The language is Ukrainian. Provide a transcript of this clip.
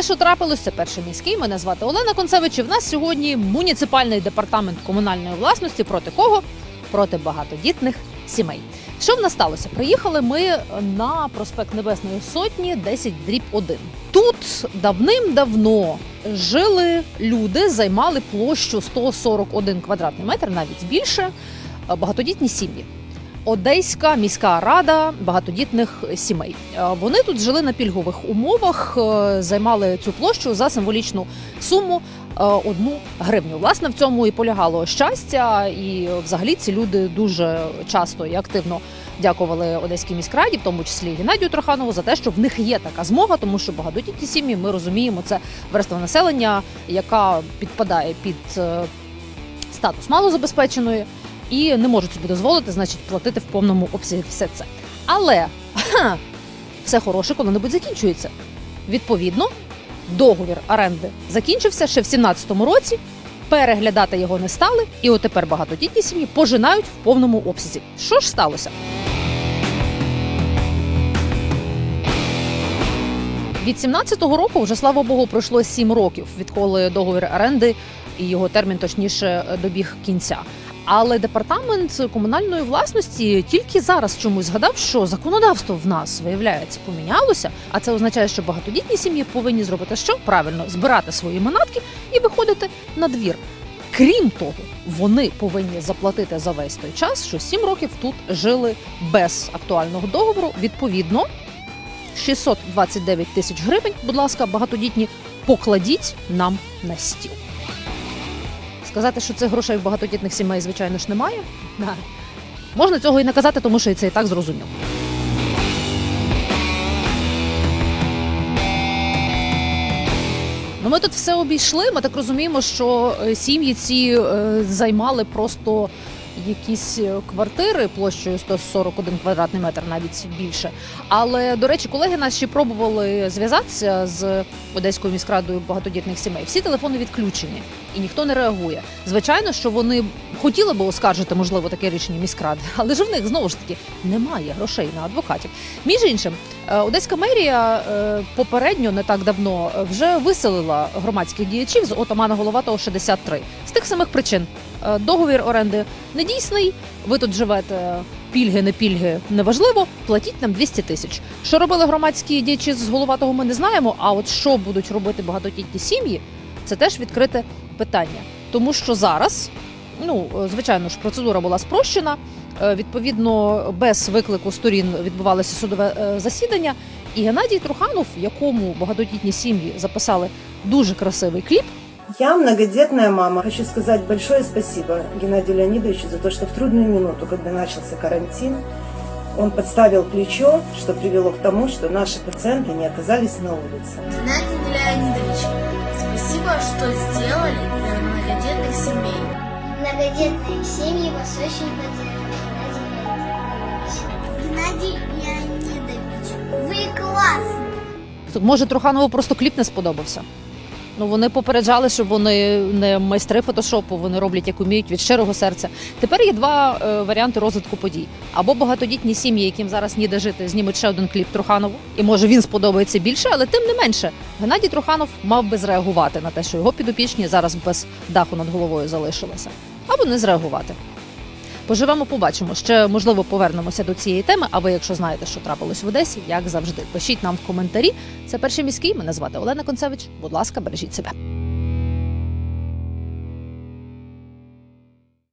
Все, що трапилось, це перший міський. Мене звати Олена Концевич. І в нас сьогодні муніципальний департамент комунальної власності. Проти кого? Проти багатодітних сімей. Що в нас сталося? Приїхали ми на проспект Небесної Сотні, 10 дріб 1. Тут давним-давно жили люди, займали площу 141 квадратний метр, навіть більше, багатодітні сім'ї. Одеська міська рада багатодітних сімей. Е, Вони тут жили на пільгових умовах, е, займали цю площу за символічну суму е, одну гривню. Власне, в цьому і полягало щастя, і взагалі ці люди дуже часто і активно дякували Одеській міськраді, в тому числі Геннадію Троханову, за те, що в них є така змога, тому що багатодітні сім'ї, ми розуміємо, це верства населення, яка підпадає під статус малозабезпеченої і не можуть собі дозволити, значить, платити в повному обсязі все це. Але ха, все хороше коли-небудь закінчується. Відповідно, договір оренди закінчився ще в 17-му році. Переглядати його не стали, і от тепер багатодітні сім'ї пожинають в повному обсязі. Що ж сталося? Від 17-го року вже слава Богу пройшло 7 років, відколи договір оренди і його термін точніше добіг кінця. Але департамент комунальної власності тільки зараз чомусь згадав, що законодавство в нас виявляється помінялося. А це означає, що багатодітні сім'ї повинні зробити що правильно збирати свої манатки і виходити на двір. Крім того, вони повинні заплатити за весь той час, що 7 років тут жили без актуального договору. Відповідно, 629 тисяч гривень. Будь ласка, багатодітні, покладіть нам на стіл. Сказати, що цих грошей в багатодітних сімей, звичайно ж, немає. Да. Можна цього і не казати, тому що це і так зрозуміло. Ну, ми тут все обійшли. Ми так розуміємо, що е, сім'ї ці е, займали просто якісь е, квартири площею 141 квадратний метр, навіть більше. Але до речі, колеги наші пробували зв'язатися з Одеською міськрадою багатодітних сімей. Всі телефони відключені і ніхто не реагує. Звичайно, що вони хотіли би оскаржити, можливо, таке рішення міськради, але ж в них знову ж таки немає грошей на адвокатів. Між іншим, е, Одеська мерія е, попередньо не так давно вже виселила громадських діячів з отамана Головатого 63. з тих самих причин. Е, Договір оренди недійсний. Ви тут живете. Пільги, не пільги, неважливо. Платіть нам 200 тисяч. Що робили громадські діячі з головатого, ми не знаємо. А от що будуть робити багатодітні сім'ї, це теж відкрите питання. Тому що зараз, ну е, звичайно ж, процедура була спрощена. Е, Відповідно, без виклику сторін відбувалося судове засідання. І Геннадій Труханов, якому багатодітні сім'ї записали дуже красивий кліп. Я многодетная мама. Хочу сказать большое спасибо Геннадию Леонидовичу за то, что в трудную минуту, когда начался карантин, он подставил плечо, что привело к тому, что наши пациенты не оказались на улице. Геннадий Леонидович, спасибо, что сделали для многодетных семей. Многодетные семьи вас очень поддерживают. Геннадий Леонидович, вы классный. Може, Труханову просто кліп не сподобався. Ну вони попереджали, що вони не майстри фотошопу, вони роблять як уміють від щирого серця. Тепер є два е, варіанти розвитку подій: або багатодітні сім'ї, яким зараз ніде жити, знімуть ще один кліп Труханову, і може він сподобається більше, але тим не менше, Геннадій Труханов мав би зреагувати на те, що його підопічні зараз без даху над головою залишилися, або не зреагувати. Поживемо, побачимо. Ще можливо повернемося до цієї теми. А ви, якщо знаєте, що трапилось в Одесі, як завжди, пишіть нам в коментарі. Це перший міський. Мене звати Олена Концевич. Будь ласка, бережіть себе.